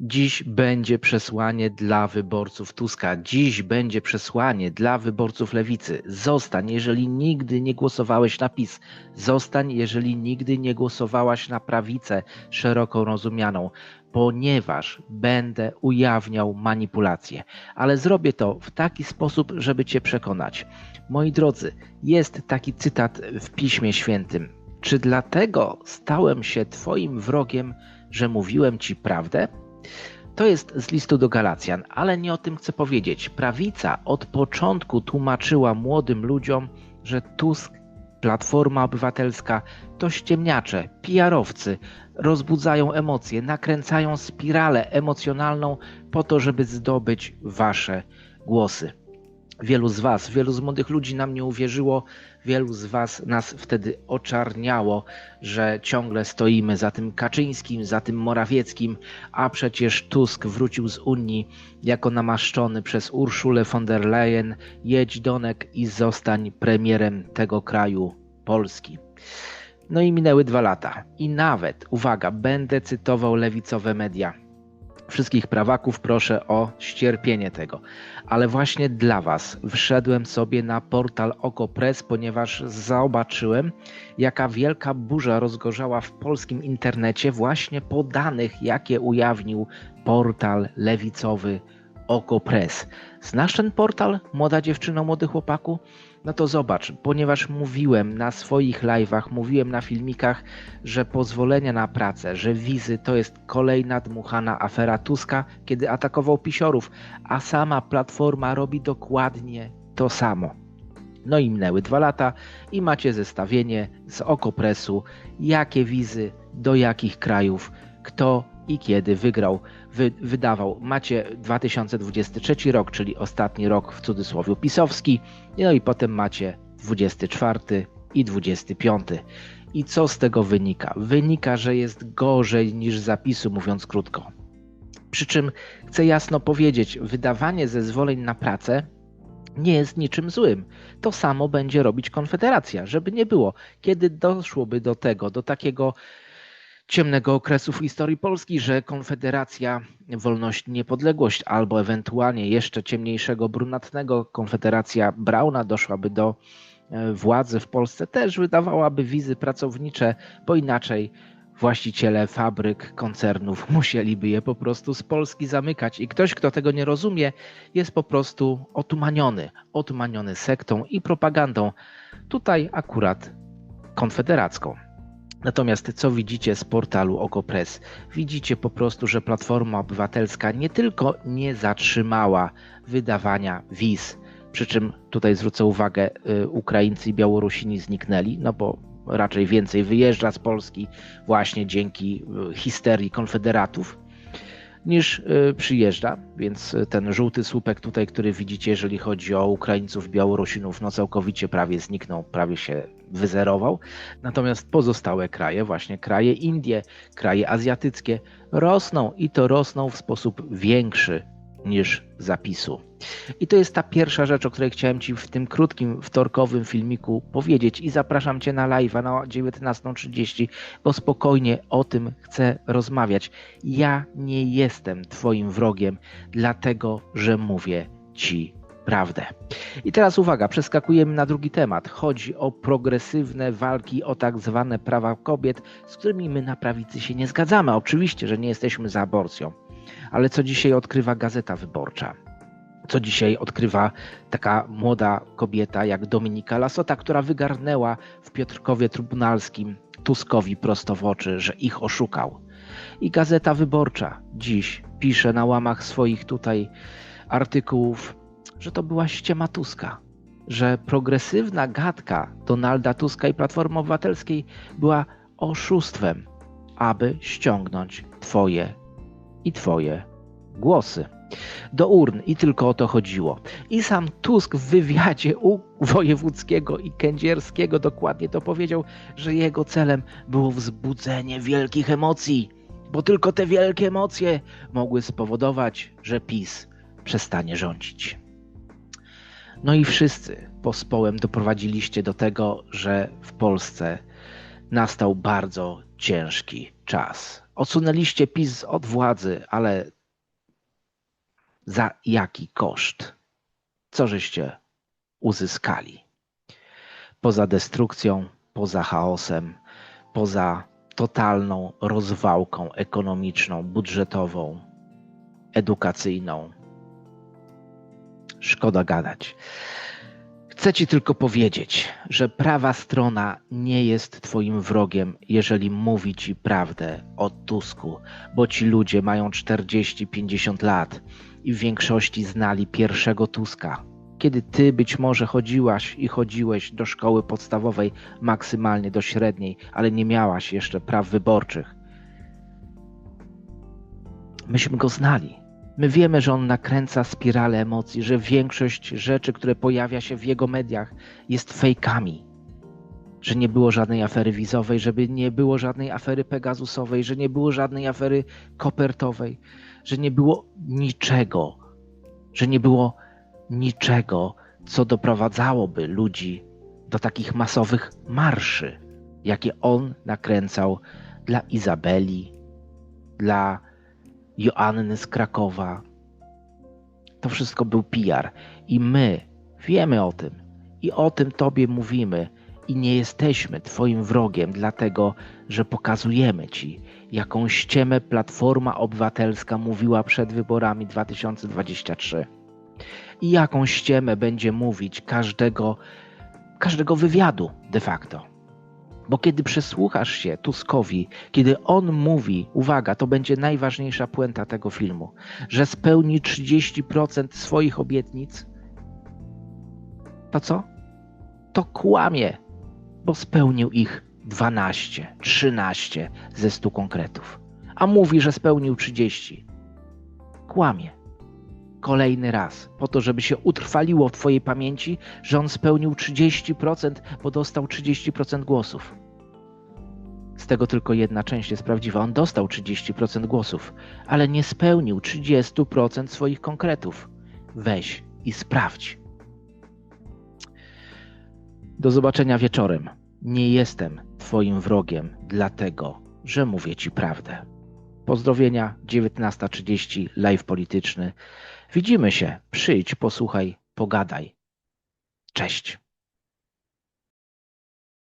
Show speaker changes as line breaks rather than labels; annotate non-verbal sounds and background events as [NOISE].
Dziś będzie przesłanie dla wyborców Tuska. Dziś będzie przesłanie dla wyborców lewicy. Zostań, jeżeli nigdy nie głosowałeś na PiS. Zostań, jeżeli nigdy nie głosowałaś na prawicę szeroko rozumianą, ponieważ będę ujawniał manipulacje. Ale zrobię to w taki sposób, żeby Cię przekonać. Moi drodzy, jest taki cytat w Piśmie Świętym. Czy dlatego stałem się Twoim wrogiem, że mówiłem Ci prawdę? To jest z listu do Galacjan, ale nie o tym chcę powiedzieć. Prawica od początku tłumaczyła młodym ludziom, że Tusk, Platforma Obywatelska to ściemniacze, PR-owcy, rozbudzają emocje, nakręcają spiralę emocjonalną po to, żeby zdobyć wasze głosy. Wielu z Was, wielu z młodych ludzi nam nie uwierzyło, wielu z Was nas wtedy oczarniało, że ciągle stoimy za tym Kaczyńskim, za tym Morawieckim, a przecież Tusk wrócił z Unii jako namaszczony przez Urszulę von der Leyen. Jedź Donek i zostań premierem tego kraju Polski. No i minęły dwa lata. I nawet, uwaga, będę cytował lewicowe media Wszystkich prawaków proszę o ścierpienie tego. Ale właśnie dla Was wszedłem sobie na portal OkoPress, ponieważ zobaczyłem, jaka wielka burza rozgorzała w polskim internecie właśnie po danych, jakie ujawnił portal lewicowy OkoPress. Znasz ten portal, młoda dziewczyno, młody chłopaku? No to zobacz, ponieważ mówiłem na swoich live'ach, mówiłem na filmikach, że pozwolenia na pracę, że wizy to jest kolejna dmuchana afera Tuska, kiedy atakował pisiorów, a sama platforma robi dokładnie to samo. No i minęły dwa lata i macie zestawienie z Okopresu, jakie wizy, do jakich krajów, kto i kiedy wygrał, wy, wydawał. Macie 2023 rok, czyli ostatni rok w cudzysłowie pisowski, no i potem macie 24 i 25. I co z tego wynika? Wynika, że jest gorzej niż zapisu, mówiąc krótko. Przy czym chcę jasno powiedzieć, wydawanie zezwoleń na pracę nie jest niczym złym. To samo będzie robić Konfederacja, żeby nie było. Kiedy doszłoby do tego, do takiego ciemnego okresu w historii Polski, że Konfederacja Wolność Niepodległość albo ewentualnie jeszcze ciemniejszego, brunatnego Konfederacja Brauna doszłaby do e, władzy w Polsce, też wydawałaby wizy pracownicze, bo inaczej właściciele fabryk, koncernów [LAUGHS] musieliby je po prostu z Polski zamykać. I ktoś, kto tego nie rozumie, jest po prostu otumaniony, otumaniony sektą i propagandą. Tutaj akurat konfederacką. Natomiast co widzicie z portalu OkoPress? Widzicie po prostu, że Platforma Obywatelska nie tylko nie zatrzymała wydawania wiz, przy czym tutaj zwrócę uwagę, y, Ukraińcy i Białorusini zniknęli, no bo raczej więcej wyjeżdża z Polski właśnie dzięki y, histerii konfederatów niż y, przyjeżdża, więc ten żółty słupek tutaj, który widzicie, jeżeli chodzi o Ukraińców, Białorusinów, no całkowicie prawie zniknął, prawie się wyzerował. Natomiast pozostałe kraje, właśnie kraje Indie, kraje azjatyckie rosną i to rosną w sposób większy niż zapisu. I to jest ta pierwsza rzecz, o której chciałem Ci w tym krótkim wtorkowym filmiku powiedzieć i zapraszam Cię na live na 19.30, bo spokojnie o tym chcę rozmawiać. Ja nie jestem Twoim wrogiem, dlatego że mówię Ci prawdę. I teraz uwaga, przeskakujemy na drugi temat. Chodzi o progresywne walki o tak zwane prawa kobiet, z którymi my na prawicy się nie zgadzamy. Oczywiście, że nie jesteśmy za aborcją. Ale co dzisiaj odkrywa Gazeta Wyborcza? Co dzisiaj odkrywa taka młoda kobieta jak Dominika Lasota, która wygarnęła w Piotrkowie Trybunalskim Tuskowi prosto w oczy, że ich oszukał. I Gazeta Wyborcza dziś pisze na łamach swoich tutaj artykułów, że to była ściema Tuska, że progresywna gadka Donalda Tuska i Platformy Obywatelskiej była oszustwem, aby ściągnąć Twoje i Twoje głosy do urn i tylko o to chodziło. I sam Tusk w wywiadzie u Wojewódzkiego i Kędzierskiego dokładnie to powiedział, że jego celem było wzbudzenie wielkich emocji, bo tylko te wielkie emocje mogły spowodować, że PiS przestanie rządzić. No i wszyscy pospołem doprowadziliście do tego, że w Polsce nastał bardzo ciężki czas. Odsunęliście PiS od władzy, ale za jaki koszt? Co żeście uzyskali? Poza destrukcją, poza chaosem, poza totalną rozwałką ekonomiczną, budżetową, edukacyjną. Szkoda gadać. Chcę Ci tylko powiedzieć, że prawa strona nie jest Twoim wrogiem, jeżeli mówi Ci prawdę o Tusku, bo ci ludzie mają 40-50 lat i w większości znali pierwszego Tuska. Kiedy Ty być może chodziłaś i chodziłeś do szkoły podstawowej, maksymalnie do średniej, ale nie miałaś jeszcze praw wyborczych. Myśmy go znali. My wiemy, że on nakręca spiralę emocji, że większość rzeczy, które pojawia się w jego mediach, jest fejkami. Że nie było żadnej afery wizowej, żeby nie było żadnej afery pegasusowej, że nie było żadnej afery kopertowej, że nie było niczego, że nie było niczego, co doprowadzałoby ludzi do takich masowych marszy, jakie on nakręcał dla Izabeli, dla Joanny z Krakowa. To wszystko był PR i my wiemy o tym i o tym Tobie mówimy i nie jesteśmy Twoim wrogiem, dlatego że pokazujemy Ci, jaką ściemę Platforma Obywatelska mówiła przed wyborami 2023 i jaką ściemę będzie mówić każdego, każdego wywiadu de facto. Bo kiedy przesłuchasz się Tuskowi, kiedy on mówi, uwaga, to będzie najważniejsza puenta tego filmu, że spełni 30% swoich obietnic, to co? To kłamie, bo spełnił ich 12, 13 ze 100 konkretów. A mówi, że spełnił 30. Kłamie. Kolejny raz, po to, żeby się utrwaliło w Twojej pamięci, że on spełnił 30%, bo dostał 30% głosów. Z tego tylko jedna część jest prawdziwa. On dostał 30% głosów, ale nie spełnił 30% swoich konkretów. Weź i sprawdź. Do zobaczenia wieczorem. Nie jestem Twoim wrogiem, dlatego że mówię Ci prawdę. Pozdrowienia, 19.30, live polityczny. Widzimy się, przyjdź, posłuchaj, pogadaj. Cześć.